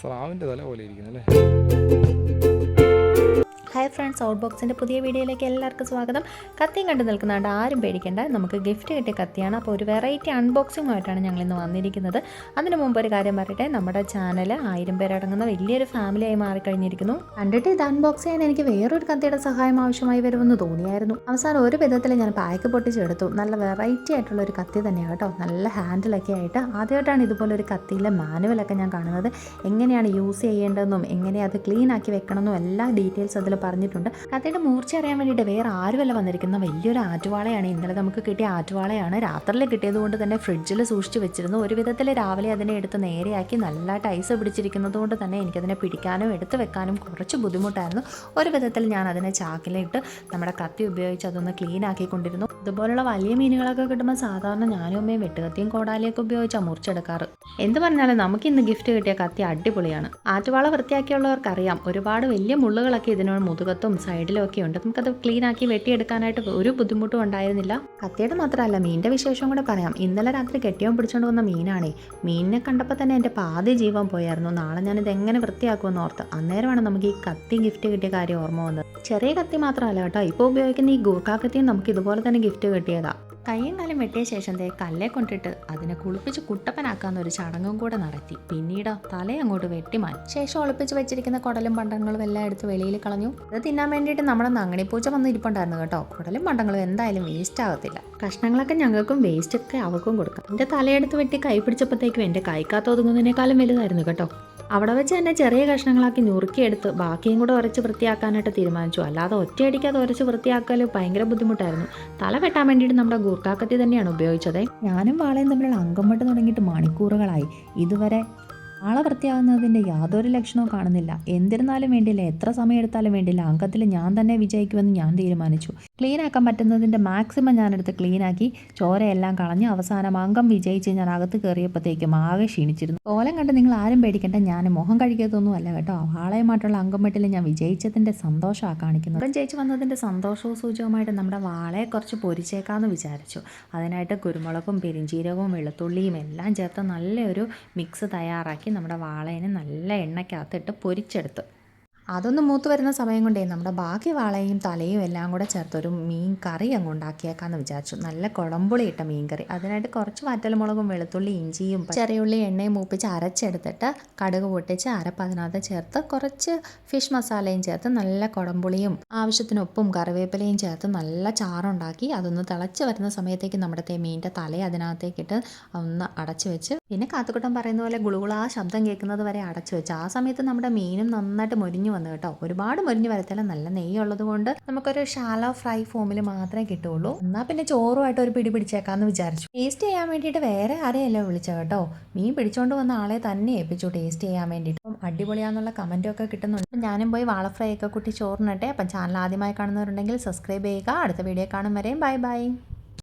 സ്രാവിന്റെ തല പോലെ ഇരിക്കുന്നു അല്ലേ? ഹായ് ഫ്രണ്ട്സ് ഔട്ട് ബോക്സിന്റെ പുതിയ വീഡിയോയിലേക്ക് എല്ലാവർക്കും സ്വാഗതം. കത്തിയും കണ്ടു നിൽക്കുന്നുണ്ട്. ആരും പേടിക്കേണ്ട. നമുക്ക് ഗിഫ്റ്റ് കിട്ടിയ കത്തിയാണ്. അപ്പോൾ ഒരു വെറൈറ്റി അൺബോക്സിങ്ങുമായിട്ടാണ് ഞങ്ങൾ ഇന്ന് വന്നിരിക്കുന്നത്. അതിന് മുമ്പ് ഒരു കാര്യം പറയട്ടെ. നമ്മുടെ ചാനൽ ആയിരം പേരടങ്ങുന്ന വലിയൊരു ഫാമിലിയായി മാറിക്കഴിഞ്ഞിരിക്കുന്നു. കണ്ടിട്ട് ഇത് അൺബോക്സ് ചെയ്യാൻ എനിക്ക് വേറൊരു കത്തിയുടെ സഹായം ആവശ്യമായി വരുമെന്ന് തോന്നിയായിരുന്നു. അവസാനം ഒരു വിധത്തിൽ ഞാൻ പാക്ക് പൊട്ടിച്ചെടുത്തു. നല്ല വെറൈറ്റി ആയിട്ടുള്ള ഒരു കത്തി തന്നെയാണ് കേട്ടോ. നല്ല ഹാൻഡിലൊക്കെ ആയിട്ട് ആദ്യമായിട്ടാണ് ഇതുപോലെ ഒരു കത്തിയിലെ മാനുവലൊക്കെ ഞാൻ കാണുന്നത്. എങ്ങനെയാണ് യൂസ് ചെയ്യേണ്ടതെന്നും എങ്ങനെ അത് ക്ലീൻ ആക്കി വെക്കണമെന്നും എല്ലാ ഡീറ്റെയിൽസ് അതിൽ പറഞ്ഞിട്ടുണ്ട്. കഥയുടെ മൂർച്ച അറിയാൻ വേണ്ടിയിട്ട് വേറെ ആരുമല്ല വന്നിരിക്കുന്ന വലിയൊരു ആറ്റുവാളയാണ്. ഇന്നലെ നമുക്ക് കിട്ടിയ ആറ്റുവാളയാണ്. രാത്രിയിൽ കിട്ടിയത് കൊണ്ട് തന്നെ ഫ്രിഡ്ജിൽ സൂക്ഷിച്ച് വെച്ചിരുന്നു. ഒരു വിധത്തിൽ രാവിലെ അതിനെ എടുത്ത് നേരെയാക്കി നല്ലതായിട്ട് ഐസ് പിടിച്ചിരിക്കുന്നത് കൊണ്ട് തന്നെ എനിക്കതിനെ പിടിക്കാനും എടുത്ത് വെക്കാനും കുറച്ച് ബുദ്ധിമുട്ടായിരുന്നു. ഒരു വിധത്തിൽ ഞാൻ അതിനെ ചാക്കിലിട്ട് നമ്മുടെ കത്തി ഉപയോഗിച്ച് അതൊന്ന് ക്ലീൻ ആക്കിക്കൊണ്ടിരുന്നു. ഇതുപോലുള്ള വലിയ മീനുകളൊക്കെ കിട്ടുമ്പോൾ സാധാരണ ഞാനും അമ്മയും വെട്ടുകത്തിയും കോടാലിയൊക്കെ ഉപയോഗിച്ചാണ് മുറിച്ചെടുക്കാറ്. എന്ത് പറഞ്ഞാലും നമുക്ക് ഇന്ന് ഗിഫ്റ്റ് കിട്ടിയ കത്തി അടിപൊളിയാണ്. ആറ്റുവാള വൃത്തിയാക്കിയുള്ളവർക്കറിയാം. ഒരുപാട് വലിയ മുള്ളുകളൊക്കെ ഇതിനോട് മുതുകത്തും സൈഡിലും ഒക്കെ ഉണ്ട്. നമുക്കത് ക്ലീൻ ആക്കി വെട്ടിയെടുക്കാനായിട്ട് ഒരു ബുദ്ധിമുട്ടും ഉണ്ടായിരുന്നില്ല. കത്തിയുടെ മാത്രമല്ല മീനിന്റെ വിശേഷം കൂടെ പറയാം. ഇന്നലെ രാത്രി കെട്ടിയോ പിടിച്ചോണ്ട് വന്ന മീനാണേ. മീനിനെ കണ്ടപ്പോൾ തന്നെ എന്റെ പാതി ജീവൻ പോയായിരുന്നു. നാളെ ഞാനിത് എങ്ങനെ വൃത്തിയാക്കുമെന്ന് ഓർത്ത് അന്നേരമാണ് നമുക്ക് ഈ കത്തി ഗിഫ്റ്റ് കിട്ടിയ കാര്യം ഓർമ്മ വന്നത്. ചെറിയ കത്തി മാത്രമല്ല കേട്ടോ ഇപ്പോൾ ഉപയോഗിക്കുന്ന ഈ ഗൂർഖാ കത്തിയും നമുക്ക് ഇതുപോലെ തന്നെ ഗിഫ്റ്റ് കിട്ടിയതാ. കയ്യും കാലം വെട്ടിയ ശേഷം ദേ കല്ലെ കൊണ്ടിട്ട് അതിനെ കുളിപ്പിച്ച് കുട്ടപ്പനാക്കാവുന്ന ഒരു ചടങ്ങും കൂടെ നടത്തി. പിന്നീട് തല അങ്ങോട്ട് വെട്ടിമാറ്റി ശേഷം ഒളിപ്പിച്ച് വെച്ചിരിക്കുന്ന കുടലും പണ്ടങ്ങളും എല്ലാം എടുത്ത് വെളിയിൽ കളഞ്ഞു. അത് തിന്നാൻ വേണ്ടിയിട്ട് നമ്മുടെ നങ്ങണിപ്പൂച്ച വന്ന് ഇരിപ്പുണ്ടായിരുന്നു കേട്ടോ. കുടലും പണ്ടങ്ങളും എന്തായാലും വേസ്റ്റ് ആകത്തില്ല കഷ്ണങ്ങളൊക്കെ ഞങ്ങൾക്കും വേസ്റ്റ് ഒക്കെ അവക്കും കൊടുക്കാം. എന്റെ തലയെടുത്ത് വെട്ടി കൈ പിടിച്ചപ്പോഴത്തേക്കും എന്റെ കൈക്കാത്ത ഒതുങ്ങുന്നതിനേക്കാളും വലുതായിരുന്നു കേട്ടോ. അവിടെ വെച്ച് തന്നെ ചെറിയ കഷ്ണങ്ങളാക്കി നുറുക്കിയെടുത്ത് ബാക്കിയും കൂടെ ഉരച്ച് വൃത്തിയാക്കാനായിട്ട് തീരുമാനിച്ചു. അല്ലാതെ ഒറ്റയടിക്കാതെ ഉരച്ച് വൃത്തിയാക്കൽ ഭയങ്കര ബുദ്ധിമുട്ടായിരുന്നു. തല വെട്ടാൻ വേണ്ടിയിട്ട് നമ്മുടെ ഗൂർക്കാക്കത്തി തന്നെയാണ് ഉപയോഗിച്ചത്. ഞാനും വാളയും തമ്മിലുള്ള അങ്കമട്ട് തുടങ്ങിയിട്ട് മണിക്കൂറുകളായി. ഇതുവരെ ആളെ വൃത്തിയാകുന്നതിന്റെ യാതൊരു ലക്ഷണവും കാണുന്നില്ല. എന്തിരുന്നാലും വേണ്ടിയില്ല എത്ര സമയം എടുത്താലും വേണ്ടിയില്ല അംഗത്തിൽ ഞാൻ തന്നെ വിജയിക്കുമെന്ന് ഞാൻ തീരുമാനിച്ചു. ക്ലീൻ ആക്കാൻ പറ്റുന്നതിന്റെ മാക്സിമം ഞാനെടുത്ത് ക്ലീൻ ആക്കി ചോരയെല്ലാം കളഞ്ഞ് അവസാനം അംഗം വിജയിച്ച് ഞാൻ അകത്ത് കയറിയപ്പോഴത്തേക്കും ആകെ ക്ഷീണിച്ചിരുന്നു. കോലം കണ്ട് നിങ്ങൾ ആരും പേടിക്കേണ്ട ഞാൻ മുഖം കഴിക്കത്തൊന്നും അല്ല കേട്ടോ. വാളയുമായിട്ടുള്ള അംഗം വെട്ടിൽ ഞാൻ വിജയിച്ചതിന്റെ സന്തോഷമാണ് കാണിക്കുന്നത്. അംഗം ജയിച്ച് വന്നതിന്റെ സന്തോഷവും സൂചകമായിട്ട് നമ്മുടെ വാളയെ കുറച്ച് പൊരിച്ചേക്കാമെന്ന് വിചാരിച്ചു. അതിനായിട്ട് കുരുമുളകും പെരിഞ്ചീരകവും വെളുത്തുള്ളിയും എല്ലാം ചേർത്ത് നല്ലൊരു മിക്സ് തയ്യാറാക്കി. നമ്മുടെ വാളേനെ നല്ല എണ്ണയ്ക്കകത്തിട്ട് പൊരിച്ചെടുത്ത്. അതൊന്ന് മൂത്ത് വരുന്ന സമയം കൊണ്ടേ നമ്മുടെ ബാക്കി വാളയും തലയും എല്ലാം കൂടെ ചേർത്തൊരു മീൻ കറി അങ്ങ് ഉണ്ടാക്കിയേക്കാന്ന് വിചാരിച്ചു. നല്ല കുളമ്പുളി ഇട്ട മീൻ കറി. അതിനായിട്ട് കുറച്ച് വറ്റൽമുളകും വെളുത്തുള്ളി ഇഞ്ചിയും ചെറിയുള്ളി എണ്ണയും മൂപ്പിച്ച് അരച്ചെടുത്തിട്ട് കടുക് പൊട്ടിച്ച് അരപ്പതിനകത്ത് ചേർത്ത് കുറച്ച് ഫിഷ് മസാലയും ചേർത്ത് നല്ല കുടംപുളിയും ആവശ്യത്തിന് ഉപ്പും കറിവേപ്പിലയും ചേർത്ത് നല്ല ചാറുണ്ടാക്കി അതൊന്ന് തിളച്ച് വരുന്ന സമയത്തേക്ക് നമ്മുടെ മീനിന്റെ തല അതിനകത്തേക്കിട്ട് ഒന്ന് അടച്ചു വെച്ച് പിന്നെ കാത്തുക്കുട്ടം പറയുന്ന പോലെ ഗുളുകുളാ ശബ്ദം കേൾക്കുന്നത് വരെ അടച്ചു വെച്ച്. ആ സമയത്ത് നമ്മുടെ മീനും നന്നായിട്ട് മൊരിഞ്ഞു വന്നു കേട്ടോ. ഒരുപാട് മുരിഞ്ഞ് വരത്തില്ല. നല്ല നെയ്യ് ഉള്ളത് കൊണ്ട് നമുക്കൊരു ഷാലോ ഫ്രൈ ഫോമിൽ മാത്രമേ കിട്ടുള്ളൂ എന്നാൽ പിന്നെ ചോറുമായിട്ട് ഒരു പിടി പിടിച്ചേക്കാന്ന് വിചാരിച്ചു. ടേസ്റ്റ് ചെയ്യാൻ വേണ്ടിയിട്ട് വേറെ ആരെയല്ല വിളിച്ച കേട്ടോ? മീൻ പിടിച്ചോണ്ട് വന്ന ആളെ തന്നെ ഏൽപ്പിച്ചു ടേസ്റ്റ് ചെയ്യാൻ വേണ്ടിയിട്ട്. അപ്പം അടിപൊളിയാന്നുള്ള കമന്റും ഒക്കെ കിട്ടുന്നുണ്ട്. ഞാനും പോയി വാള ഫ്രൈ ഒക്കെ കൂട്ടി ചോറിനട്ടെ. അപ്പം ചാനൽ ആദ്യമായി കാണുന്നവരുണ്ടെങ്കിൽ സബ്സ്ക്രൈബ് ചെയ്യുക. അടുത്ത വീഡിയോ കാണും വരെയും. Bye bye